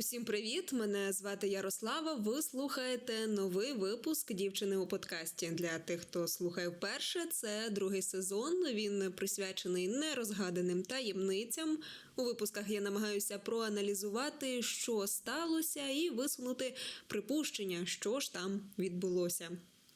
Усім привіт! Мене звати Ярослава. Ви слухаєте новий випуск дівчини у подкасті. Для тих, хто слухає вперше, це другий сезон. Він присвячений нерозгаданим таємницям. У випусках я намагаюся проаналізувати, що сталося, і висунути припущення, що ж там відбулося.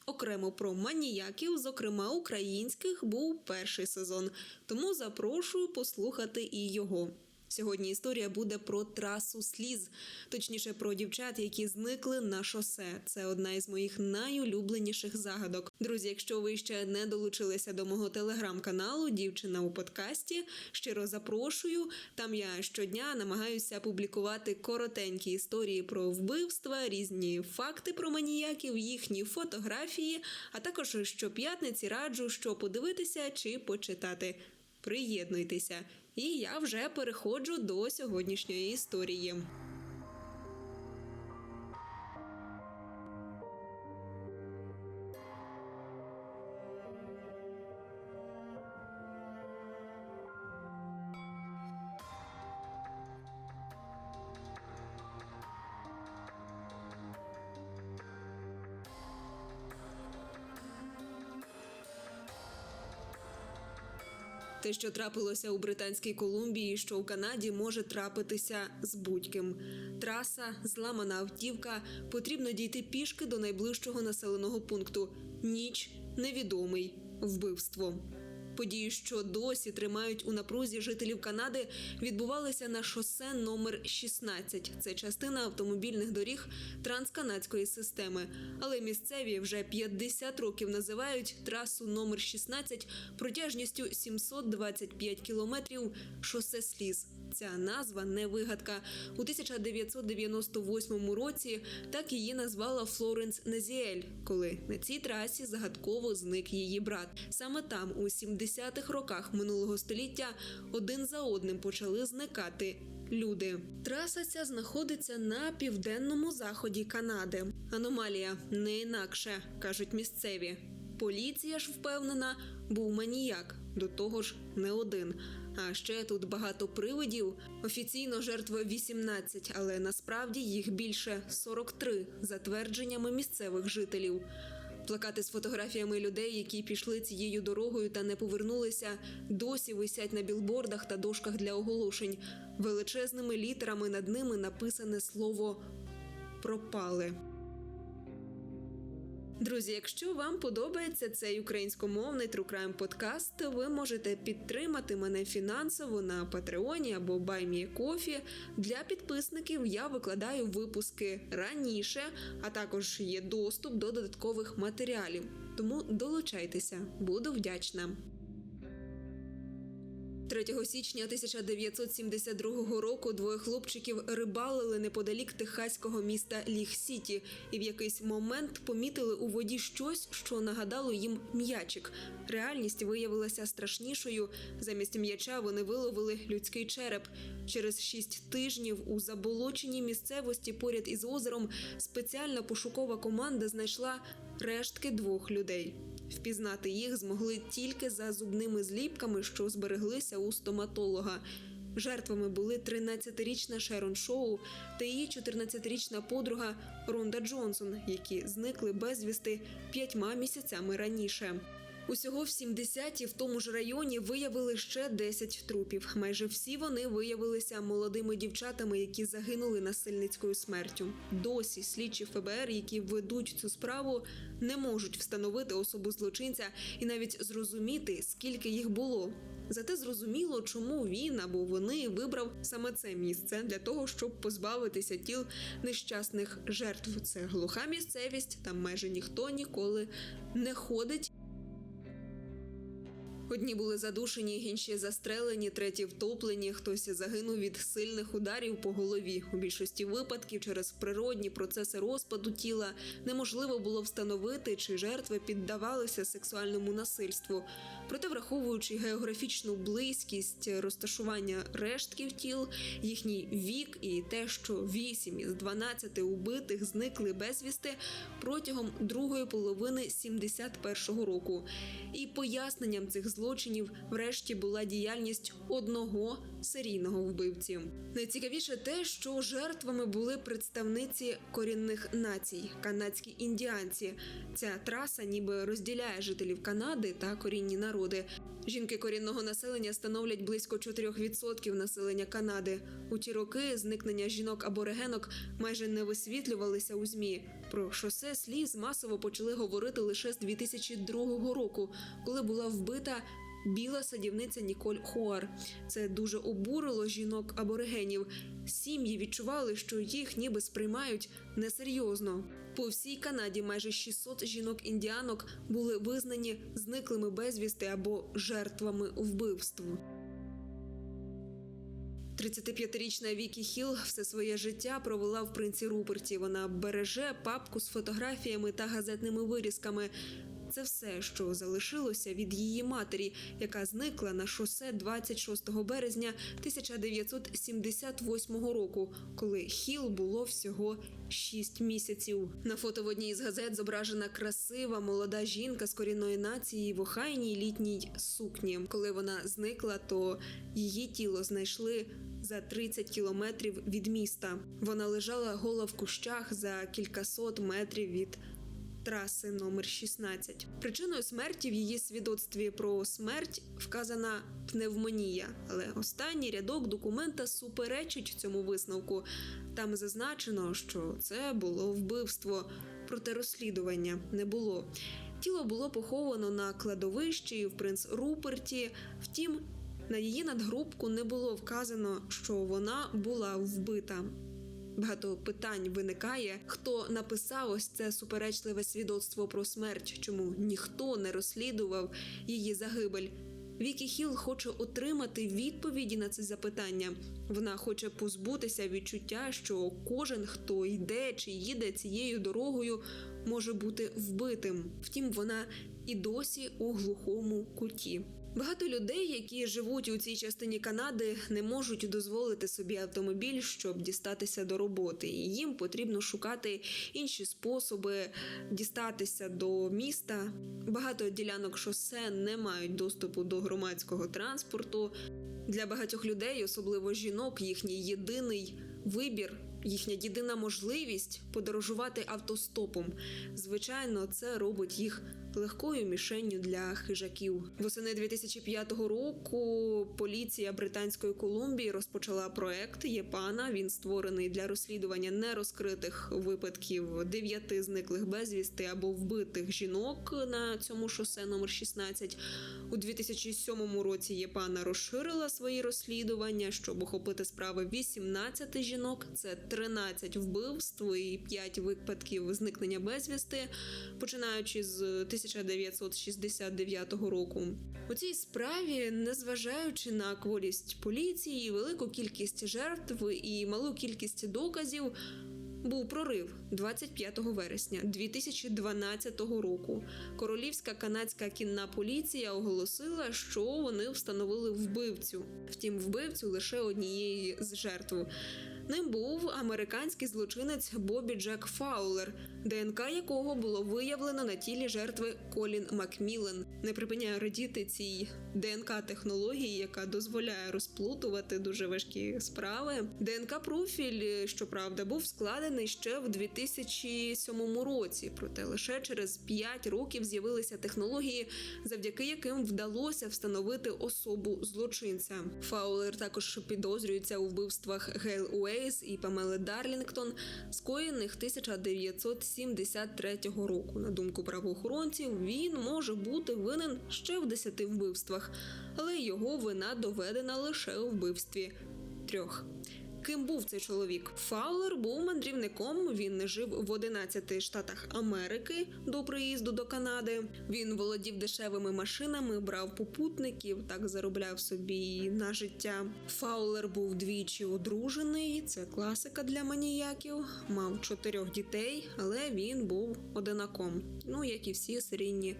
Окремо про маніяків, зокрема українських, був перший сезон, тому запрошую послухати і його. Сьогодні історія буде про трасу сліз, точніше про дівчат, які зникли на шосе. Це одна із моїх найулюбленіших загадок. Друзі, якщо ви ще не долучилися до мого телеграм-каналу Дівчина у подкасті, щиро запрошую. Там я щодня намагаюся публікувати коротенькі історії про вбивства, різні факти про маніяків, їхні фотографії, а також щоп'ятниці раджу, що подивитися чи почитати. Приєднуйтеся, і я вже переходжу до сьогоднішньої історії. Те, що трапилося у Британській Колумбії, що у Канаді може трапитися з будь-ким. Траса, зламана автівка, потрібно дійти пішки до найближчого населеного пункту. Ніч невідомий вбивство. Події, що досі тримають у напрузі жителів Канади, відбувалися на шосе номер 16. Це частина автомобільних доріг трансканадської системи. Але місцеві вже 50 років називають трасу номер 16 протяжністю 725 кілометрів шосе сліз. Ця назва не вигадка. У 1998 році так її назвала Флоренс Незіель, коли на цій трасі загадково зник її брат. Саме там, у 70-х роках минулого століття, один за одним почали зникати люди. Траса ця знаходиться на південному заході Канади. Аномалія не інакше, кажуть місцеві. Поліція ж впевнена, був маніяк, до того ж не один. А ще тут багато привидів. Офіційно жертви 18, але насправді їх більше 43, за твердженнями місцевих жителів. Плакати з фотографіями людей, які пішли цією дорогою та не повернулися, досі висять на білбордах та дошках для оголошень. Величезними літерами над ними написане слово пропали. Друзі, якщо вам подобається цей українськомовний True Crime подкаст, ви можете підтримати мене фінансово на Патреоні або Кофі. Для підписників я викладаю випуски раніше, а також є доступ до додаткових матеріалів. Тому долучайтеся, буду вдячна. 3 січня 1972 року двоє хлопчиків рибалили неподалік техаського міста Ліг-Сіті і в якийсь момент помітили у воді щось, що нагадало їм м'ячик. Реальність виявилася страшнішою. Замість м'яча вони виловили людський череп. Через шість тижнів у заболоченій місцевості поряд із озером спеціальна пошукова команда знайшла рештки двох людей. Впізнати їх змогли тільки за зубними зліпками, що збереглися у стоматолога. Жертвами були 13-річна Шерон Шоу та її 14-річна подруга Ронда Джонсон, які зникли безвісти п'ятьма місяцями раніше. Усього в 70-ті в тому ж районі виявили ще 10 трупів. Майже всі вони виявилися молодими дівчатами, які загинули насильницькою смертю. Досі слідчі ФБР, які ведуть цю справу, не можуть встановити особу злочинця і навіть зрозуміти, скільки їх було. Зате зрозуміло, чому він або вони вибрав саме це місце для того, щоб позбавитися тіл нещасних жертв. Це глуха місцевість, там майже ніхто ніколи не ходить. Одні були задушені, інші застрелені, треті втоплені. Хтось загинув від сильних ударів по голові. У більшості випадків через природні процеси розпаду тіла неможливо було встановити, чи жертви піддавалися сексуальному насильству. Проте, враховуючи географічну близькість розташування рештків тіл, їхній вік і те, що 8 із 12 убитих зникли безвісти протягом другої половини 71-го року. І поясненням цих злочинів злочинів врешті була діяльність одного серійного вбивці. Найцікавіше те, що жертвами були представниці корінних націй, канадські індіанці. Ця траса ніби розділяє жителів Канади та корінні народи. Жінки корінного населення становлять близько 4% населення Канади. У ті роки зникнення жінок-аборигенок майже не висвітлювалися у змі. Про шосе сліз масово почали говорити лише з 2002 року, коли була вбита біла садівниця Ніколь Хоар. Це дуже обурило жінок аборигенів. Сім'ї відчували, що їх ніби сприймають несерйозно. По всій Канаді майже 600 жінок-індіанок були визнані зниклими безвісти або жертвами вбивств. 35-річна Вікі Хіл все своє життя провела в принці Руперті. Вона береже папку з фотографіями та газетними вирізками. Це все, що залишилося від її матері, яка зникла на шосе 26 березня 1978 року, коли Хіл було всього 6 місяців. На фото в одній із газет зображена красива молода жінка з корінної нації в охайній літній сукні. Коли вона зникла, то її тіло знайшли за 30 кілометрів від міста. Вона лежала гола в кущах за кількасот метрів від траси номер 16. Причиною смерті в її свідоцтві про смерть вказана пневмонія, але останній рядок документа суперечить цьому висновку. Там зазначено, що це було вбивство, проте розслідування не було. Тіло було поховано на кладовищі в принц Руперті. Втім, на її надгробку не було вказано, що вона була вбита. Багато питань виникає, хто написав ось це суперечливе свідоцтво про смерть, чому ніхто не розслідував її загибель. Вікі Хіл хоче отримати відповіді на це запитання. Вона хоче позбутися відчуття, що кожен, хто йде чи їде цією дорогою, може бути вбитим. Втім, вона і досі у глухому куті. Багато людей, які живуть у цій частині Канади, не можуть дозволити собі автомобіль, щоб дістатися до роботи. І їм потрібно шукати інші способи дістатися до міста. Багато ділянок шосе не мають доступу до громадського транспорту. Для багатьох людей, особливо жінок, їхній єдиний вибір. Їхня єдина можливість подорожувати автостопом. Звичайно, це робить їх легкою мішенню для хижаків. Восени 2005 року поліція Британської Колумбії розпочала проект Єпана. Він створений для розслідування нерозкритих випадків дев'яти зниклих безвісти або вбитих жінок на цьому шосе номер 16. У 2007 році Єпана розширила свої розслідування, щоб охопити справи 18 жінок. Це 13 вбивств і 5 випадків зникнення безвісти, починаючи з 1969 року. У цій справі, незважаючи на кволість поліції, велику кількість жертв і малу кількість доказів. Був прорив 25 вересня 2012 року. Королівська канадська кінна поліція оголосила, що вони встановили вбивцю. Втім, вбивцю лише однієї з жертв. Ним був американський злочинець Бобі Джек Фаулер, ДНК якого було виявлено на тілі жертви Колін Макмілен. Не припиняє радіти цій ДНК-технології, яка дозволяє розплутувати дуже важкі справи. ДНК-профіль, щоправда, був складений ще в 2007 році. Проте лише через 5 років з'явилися технології, завдяки яким вдалося встановити особу злочинця. Фаулер також підозрюється у вбивствах Гейл Уейс і Памели Дарлінгтон, скоєних 1973 року. На думку правоохоронців, він може бути винен ще в 10 вбивствах, але його вина доведена лише у вбивстві трьох. Ким був цей чоловік? Фаулер був мандрівником. Він не жив в 11 штатах Америки до приїзду до Канади. Він володів дешевими машинами, брав попутників, так заробляв собі на життя. Фаулер був двічі одружений. Це класика для маніяків. Мав чотирьох дітей, але він був одинаком. Ну як і всі серійні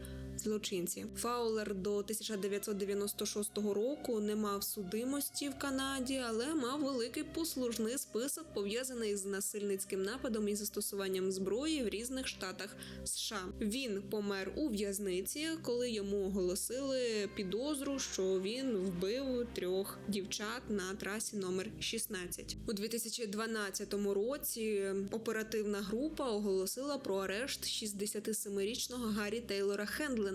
злочинці. Фаулер до 1996 року не мав судимості в Канаді, але мав великий послужний список пов'язаний з насильницьким нападом і застосуванням зброї в різних штатах США. Він помер у в'язниці, коли йому оголосили підозру, що він вбив трьох дівчат на трасі номер 16. У 2012 році оперативна група оголосила про арешт 67-річного Гаррі Тейлора Хендлена.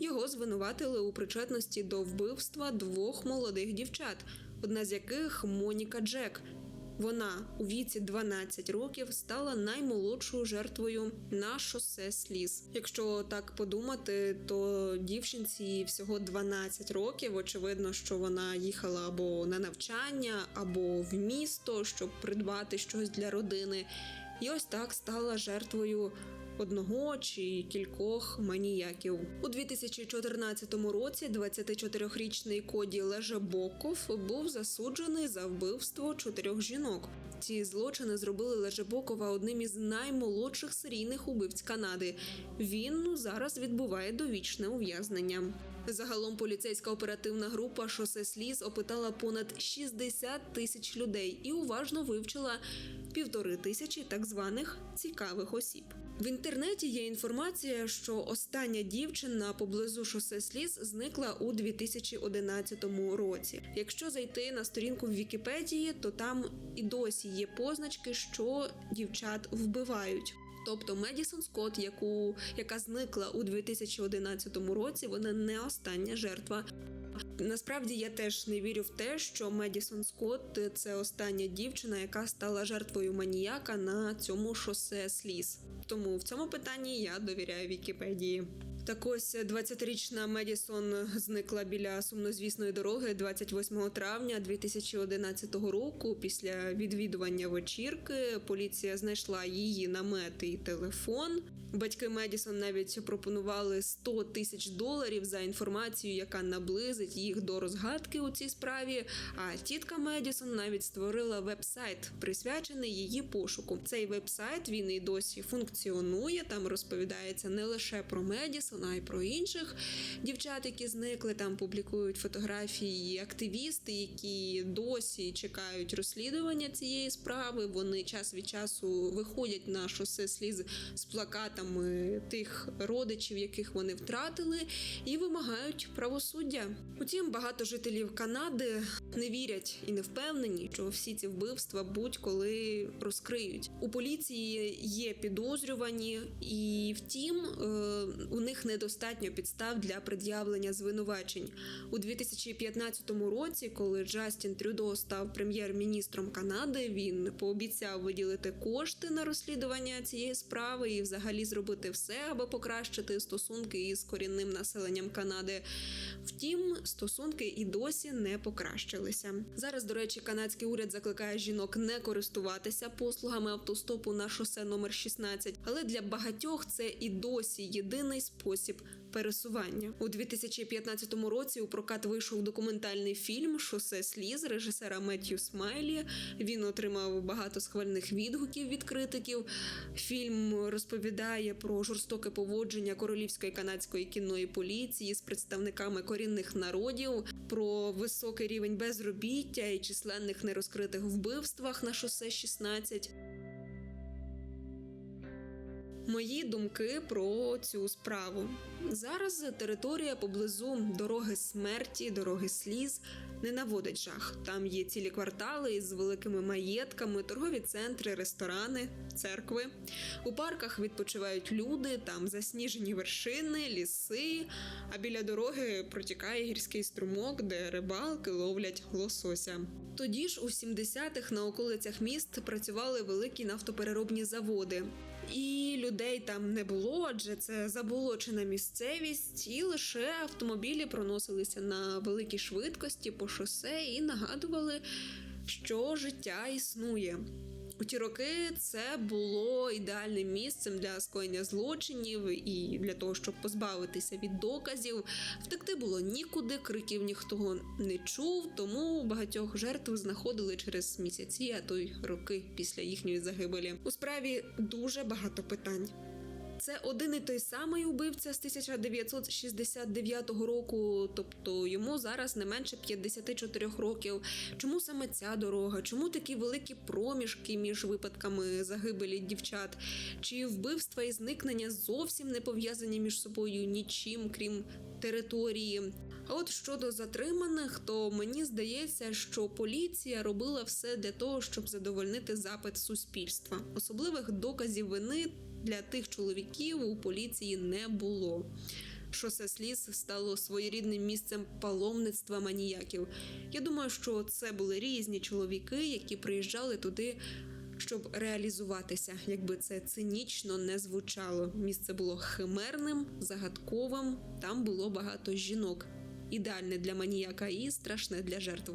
Його звинуватили у причетності до вбивства двох молодих дівчат, одна з яких Моніка Джек. Вона у віці 12 років стала наймолодшою жертвою на шосе сліз. Якщо так подумати, то дівчинці всього 12 років. Очевидно, що вона їхала або на навчання, або в місто, щоб придбати щось для родини. І ось так стала жертвою одного чи кількох маніяків. У 2014 році 24-річний Коді Лежебоков був засуджений за вбивство чотирьох жінок. Ці злочини зробили Лежебокова одним із наймолодших серійних убивць Канади. Він зараз відбуває довічне ув'язнення. Загалом поліцейська оперативна група Шосе сліз опитала понад 60 тисяч людей і уважно вивчила півтори тисячі так званих цікавих осіб. В інтернеті є інформація, що остання дівчина поблизу шосе сліз зникла у 2011 році. Якщо зайти на сторінку в Вікіпедії, то там і досі є позначки, що дівчат вбивають. Тобто Медісон Скотт, яку яка зникла у 2011 році, вона не остання жертва. Насправді я теж не вірю в те, що Медісон Скотт – це остання дівчина, яка стала жертвою маніяка на цьому шосе сліз. Тому в цьому питанні я довіряю Вікіпедії. Так ось 20-річна Медісон зникла біля сумнозвісної дороги 28 травня 2011 року. Після відвідування вечірки поліція знайшла її намети і телефон. Батьки Медісон навіть пропонували 100 тисяч доларів за інформацію, яка наблизить їх до розгадки у цій справі. А тітка Медісон навіть створила веб-сайт, присвячений її пошуку. Цей веб-сайт він і досі функціонує. Там розповідається не лише про Медісон, а й про інших дівчат, які зникли. Там публікують фотографії активісти, які досі чекають розслідування цієї справи. Вони час від часу виходять на шосе сліз з плакатами тих родичів, яких вони втратили, і вимагають правосуддя. Утім, багато жителів Канади не вірять і не впевнені, що всі ці вбивства будь-коли розкриють. У поліції є підозрювані, і втім, е, у них недостатньо підстав для пред'явлення звинувачень у 2015 році, коли Джастін Трюдо став прем'єр-міністром Канади. Він пообіцяв виділити кошти на розслідування цієї справи і, взагалі, зробити все, аби покращити стосунки із корінним населенням Канади. Втім, стосунки і досі не покращилися. Зараз, до речі, канадський уряд закликає жінок не користуватися послугами автостопу на шосе номер 16, але для багатьох це і досі єдиний спосіб пересування. У 2015 році у прокат вийшов документальний фільм Шосе сліз режисера Меттью Смайлі. Він отримав багато схвальних відгуків від критиків. Фільм розповідає про жорстоке поводження королівської канадської кінної поліції з представниками корінних народів, про високий рівень безробіття і численних нерозкритих вбивствах на шосе 16. Мої думки про цю справу зараз територія поблизу дороги смерті, дороги сліз не наводить жах. Там є цілі квартали із великими маєтками, торгові центри, ресторани, церкви. У парках відпочивають люди, там засніжені вершини, ліси. А біля дороги протікає гірський струмок, де рибалки ловлять лосося. Тоді ж у 70-х на околицях міст працювали великі нафтопереробні заводи. І людей там не було, адже це заболочена місцевість, і лише автомобілі проносилися на великій швидкості по шосе і нагадували, що життя існує. У ті роки це було ідеальним місцем для скоєння злочинів і для того, щоб позбавитися від доказів. Втекти було нікуди, криків ніхто не чув, тому багатьох жертв знаходили через місяці, а то й роки після їхньої загибелі. У справі дуже багато питань. Це один і той самий убивця з 1969 року, тобто йому зараз не менше 54 років. Чому саме ця дорога? Чому такі великі проміжки між випадками загибелі дівчат? Чи вбивства і зникнення зовсім не пов'язані між собою нічим, крім території? А от щодо затриманих, то мені здається, що поліція робила все для того, щоб задовольнити запит суспільства. Особливих доказів вини для тих чоловіків у поліції не було. Шосе сліз стало своєрідним місцем паломництва маніяків. Я думаю, що це були різні чоловіки, які приїжджали туди, щоб реалізуватися, якби це цинічно не звучало. Місце було химерним, загадковим. Там було багато жінок. Ідеальне для маніяка і страшне для жертв.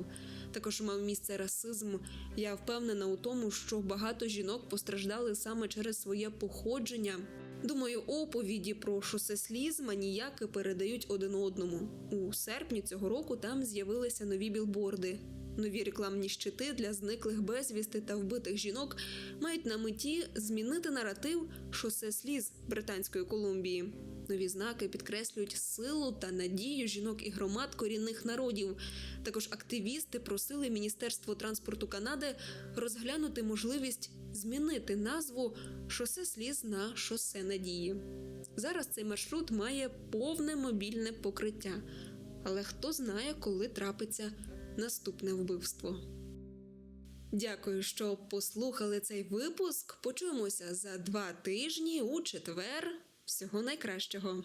Також мав місце расизм. Я впевнена у тому, що багато жінок постраждали саме через своє походження. Думаю, оповіді про шосе сліз маніяки передають один одному. У серпні цього року там з'явилися нові білборди. Нові рекламні щити для зниклих безвісти та вбитих жінок мають на меті змінити наратив шосе сліз Британської Колумбії. Нові знаки підкреслюють силу та надію жінок і громад корінних народів. Також активісти просили Міністерство транспорту Канади розглянути можливість змінити назву шосе сліз на шосе надії. Зараз цей маршрут має повне мобільне покриття, але хто знає, коли трапиться наступне вбивство. Дякую, що послухали цей випуск. Почуємося за два тижні у четвер. Всього найкращого.